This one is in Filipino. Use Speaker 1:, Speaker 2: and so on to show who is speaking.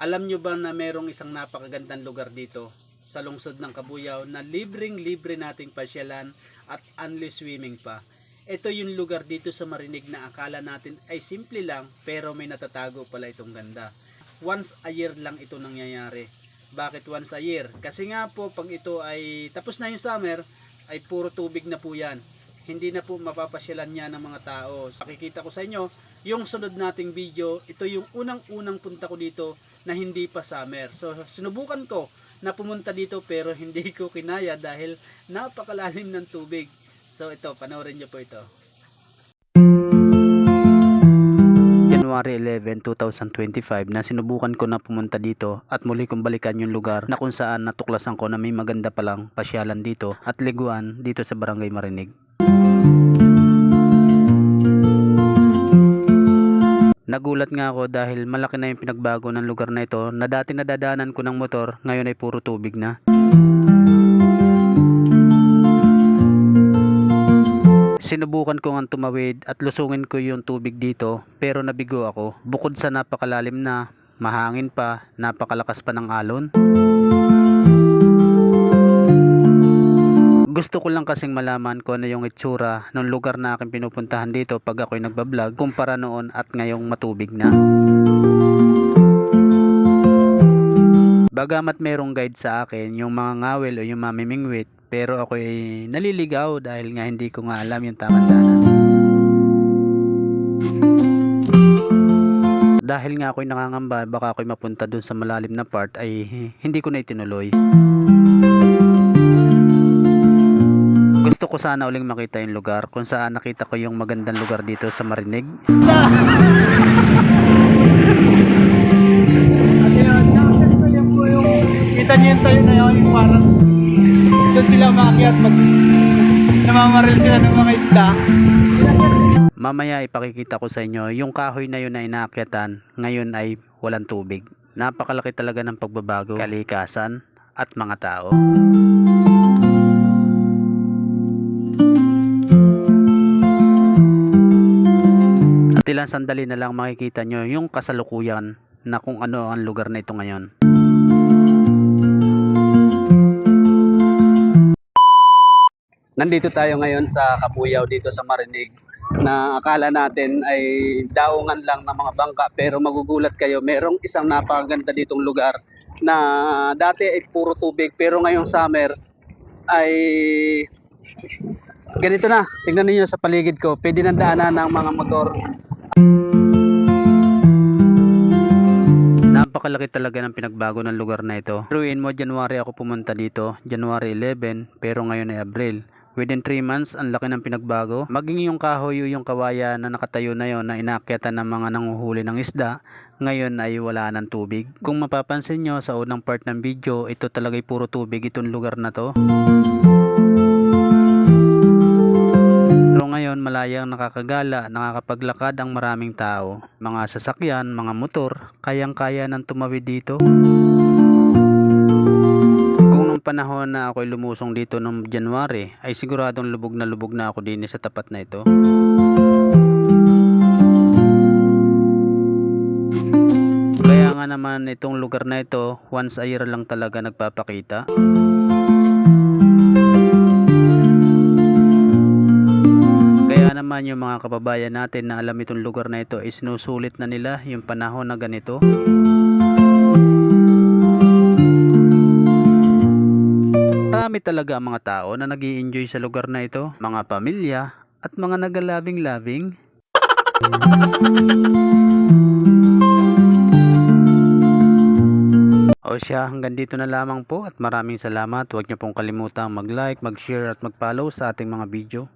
Speaker 1: Alam nyo ba na merong isang napakagandang lugar dito sa lungsod ng Kabuyaw na libreng-libre nating pasyalan at only swimming pa. Ito yung lugar dito sa Marinig na akala natin ay simple lang pero may natatago pala itong ganda. Once a year lang ito nangyayari. Bakit once a year? Kasi nga po pag ito ay tapos na yung summer ay puro tubig na po yan. Hindi na po mapapasyalan niya ng mga tao. Pakikita ko sa inyo yung sunod nating video. Ito yung unang-unang punta ko dito na hindi pa summer. So sinubukan ko na pumunta dito pero hindi ko kinaya dahil napakalalim ng tubig. So ito, panoorin niyo po ito. January 11, 2025 na sinubukan ko na pumunta dito at muli kong balikan yung lugar na kung saan natuklasan ko na may maganda palang pasyalan dito at liguan dito sa Barangay Marinig. Nagulat nga ako dahil malaki na yung pinagbago ng lugar na ito na dati nadadaanan ko ng motor ngayon ay puro tubig na. Sinubukan ko nga tumawid at lusungin ko yung tubig dito pero nabigo ako. Bukod sa napakalalim na, mahangin pa, napakalakas pa ng alon. Gusto ko lang kasing malaman ko ano yung itsura ng lugar na aking pinupuntahan dito pag ako'y nagbablog kumpara noon at ngayong matubig na. Bagamat merong guide sa akin yung mga ngawel o yung mamimingwit pero ako'y naliligaw dahil nga hindi ko nga alam yung tamang daanan. Dahil nga ako'y nangangamba baka ako'y mapunta dun sa malalim na part ay hindi ko na itinuloy. Gusto ko sana uling makita yung lugar kung saan nakita ko yung magandang lugar dito sa Marinig.
Speaker 2: Kita niyo yung tayo na yun, yung parang doon sila umakyat, mag namamaril sila ng mga isda.
Speaker 1: Mamaya ipakikita ko sa inyo yung kahoy na yun na inaakyatan ngayon ay walang tubig. Napakalaki talaga ng pagbabago, kalikasan at mga tao. Ilang sandali na lang makikita nyo yung kasalukuyan na kung ano ang lugar na ito ngayon. Nandito tayo ngayon sa Kabuyaw dito sa Marinig na akala natin ay daungan lang ng mga bangka pero magugulat kayo merong isang napakaganda ditong lugar na dati ay puro tubig pero ngayong summer ay ganito na tingnan niyo sa paligid ko pwede nang daanan ng mga motor Napakalaki talaga ng pinagbago ng lugar na ito. Ruin mo, January ako pumunta dito, January 11, pero ngayon ay Abril. Within 3 months, ang laki ng pinagbago. Maging yung kahoy o yung kawaya na nakatayo na yon na inakyatan ng mga nanguhuli ng isda, ngayon ay wala ng tubig. Kung mapapansin nyo sa unang part ng video, ito talaga'y puro tubig itong lugar na to. Ngayon, malayang nakakagala, nakakapaglakad ang maraming tao. Mga sasakyan, mga motor, kayang-kaya ng tumawid dito. Kung nung panahon na ako'y lumusong dito noong January, ay siguradong lubog na lubog na ako din sa tapat na ito. Kaya nga naman itong lugar na ito, once a year lang talaga nagpapakita. Naman yung mga kababayan natin na alam itong lugar na ito is sinusulit na nila yung panahon na ganito. Marami talaga ang mga tao na nag enjoy sa lugar na ito, mga pamilya at mga nagalabing-labing. O siya, hanggang dito na lamang po at maraming salamat. Huwag niyo pong kalimutang mag-like, mag-share at mag-follow sa ating mga video.